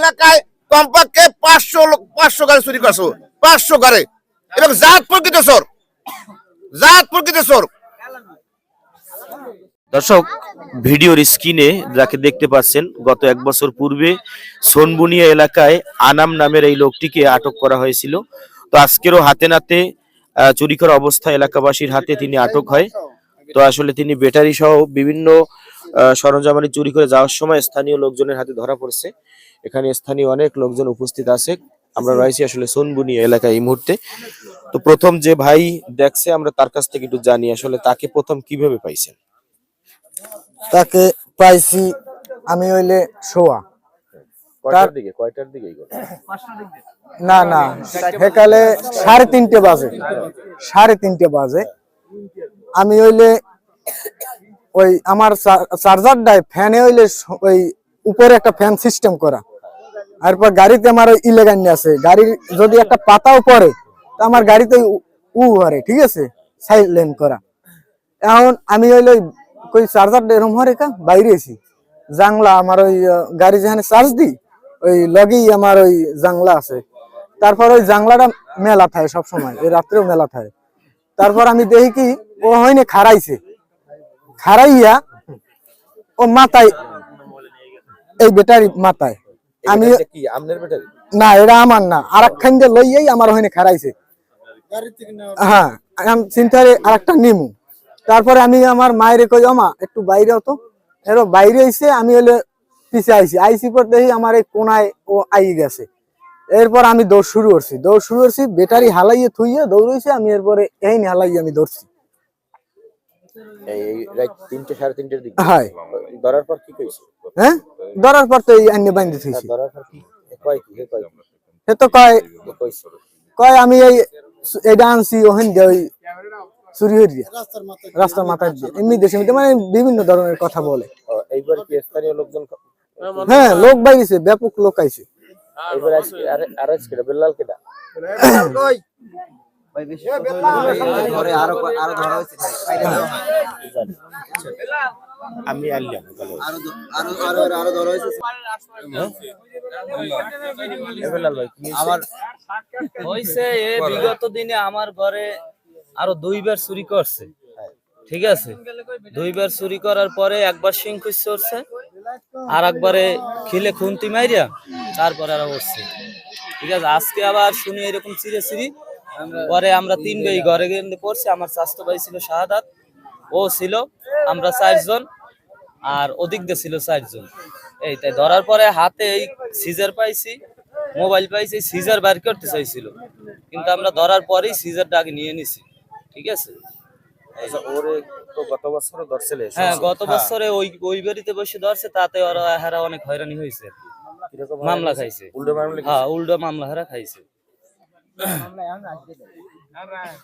এলাকায় কমপক্ষে পাঁচশো লোক, পাঁচশো গাড়ি চুরি করছ, পাঁচশো গাড়ি। এবং জাত প্রকৃত চোর। জাত প্রকৃত চোর। দর্শক, ভিডিওর স্ক্রিনে যাকে দেখতে পাচ্ছেন, গত এক বছর পূর্বে সোনবুনিয়া এলাকায় আনাম নামের এই লোকটিকে আটক করা হয়েছিল। তো আজকেরও হাতে নাতে চুরি করা অবস্থা এলাকাবাসীর হাতে তিনি আটক হয়। তো আসলে তিনি ব্যাটারি সহ বিভিন্ন সরঞ্জামানি চুরি করে যাওয়ার সময় স্থানীয় লোকজনের হাতে ধরা পড়ছে। এখানে স্থানীয় অনেক লোকজন উপস্থিত আছে। আমরা রয়েছি আসলে সোনবুনিয়া এলাকায় এই মুহূর্তে। তো প্রথম যে ভাই দেখছে আমরা তার কাছ থেকে একটু জানি আসলে তাকে প্রথম কীভাবে পাইছেন। তাকে পাইছি আমি হইলে শোয়া কয়টার দিকে? কয়টার দিকে না না। সেকালে সাড়ে তিনটে বাজে। সাড়ে তিনটে বাজে। আমি হইলে ওই আমার চার্জারটায় ফ্যানে হইলে ওই উপরে একটা ফ্যান সিস্টেম করা। এরপর গাড়িতে আমার ইলেগানি আছে গাড়ির যদি একটা পাতাও পড়ে, তা আমার গাড়িতে উ- হরে ঠিক আছে? সাইলেন্ট করা। এখন আমি হইলে কই চার্জারটা এরকম হরে কা, বাইরে এসি জাংলা আমার ওই গাড়ি যেখানে চার্জ দিই, ওই লগেই আমার ওই জাংলা আছে। তারপর ওই জাংলাটা মেলা থাকে সব সময় এই রাত্রেও মেলা থাকে তারপর আমি দেখি কি, ও হয়নি খারাইছে খারাইয়া ও মাথায়, এই ব্যাটারি মাথায়। আমি কি আমনের ব্যাটারি? না এটা আমার না। আর একখান দিয়ে লইয়াই আমার ওখানে খারাইছে হ্যাঁ আমি চিন্তারে আর একটা নিমু। তারপরে আমি আমার মায়ের কই আমা একটু বাইরে হতো এরো বাইরে আইছে আমি হলে পিছে আইছি। আইসি পর দেখি আমার এই কোনায় ও আই গেছে। এরপর আমি দৌড় শুরু করছি। দৌড় শুরু করছি ব্যাটারি হালাইয়ে থুইয়ে দৌড়াইছে আমি এরপরে এই হালাইয়ে আমি দৌড়ছি এই এই রাত তিনটে সাড়ে তিনটের দিকে। হাই ধরার পর কি কইছে? হ্যাঁ? ধরার পর তো এই আইনে বাইন্ধে থুইছি। ধরার পর কি? কয় কি? কয় সে তো কয় কয় আমি এই এটা আনছি ওখান দিয়ে ওই চুরি হয়ে দিয়ে। রাস্তার মাথায় দিয়ে। এমনি দেশে মানে বিভিন্ন ধরনের কথা বলে। এইবার কি স্থানীয় লোকজন হ্যাঁ লোক বাইরেছে ব্যাপক লোক আইছে। এইবার আজকে আরে আরে আমি আনলাম এ আমার হইছে বিগত দিনে আমার ঘরে আরও দুইবার চুরি করছে। ঠিক আছে? দুইবার চুরি করার পরে একবার সিংকুচ চড়ছে আর একবারে খিলে খুন্তি মাইরিয়া তারপরে আরও উঠছে। ঠিক আছে? আজকে আবার শুনি এরকম চিরে চিরি পরে আমরা তিন ভাই ঘরে গিয়ে পড়ছি আমার স্বাস্থ্য ভাই ছিল শাহাদাত ও ছিল আমরা চারজন আর ওদিক দিয়ে ছিল চারজন। এই তাই ধরার পরে হাতে এই সিজার পাইছি মোবাইল পাইছি সিজার বের করতে চাইছিল। কিন্তু আমরা ধরার পরেই সিজারটা আগে নিয়ে নিছি। ঠিক আছে? আচ্ছা গত বছরও ধরছিলে হ্যাঁ গত বছরে ওই ওই বাড়িতে বসে ধরছে তাতে ওরা হেরা অনেক হয়রানি হয়েছে মামলা খাইছে। উল্টো মামলা হ্যাঁ উল্টো মামলা হেরা খাইছে। Hôm nay, hắn!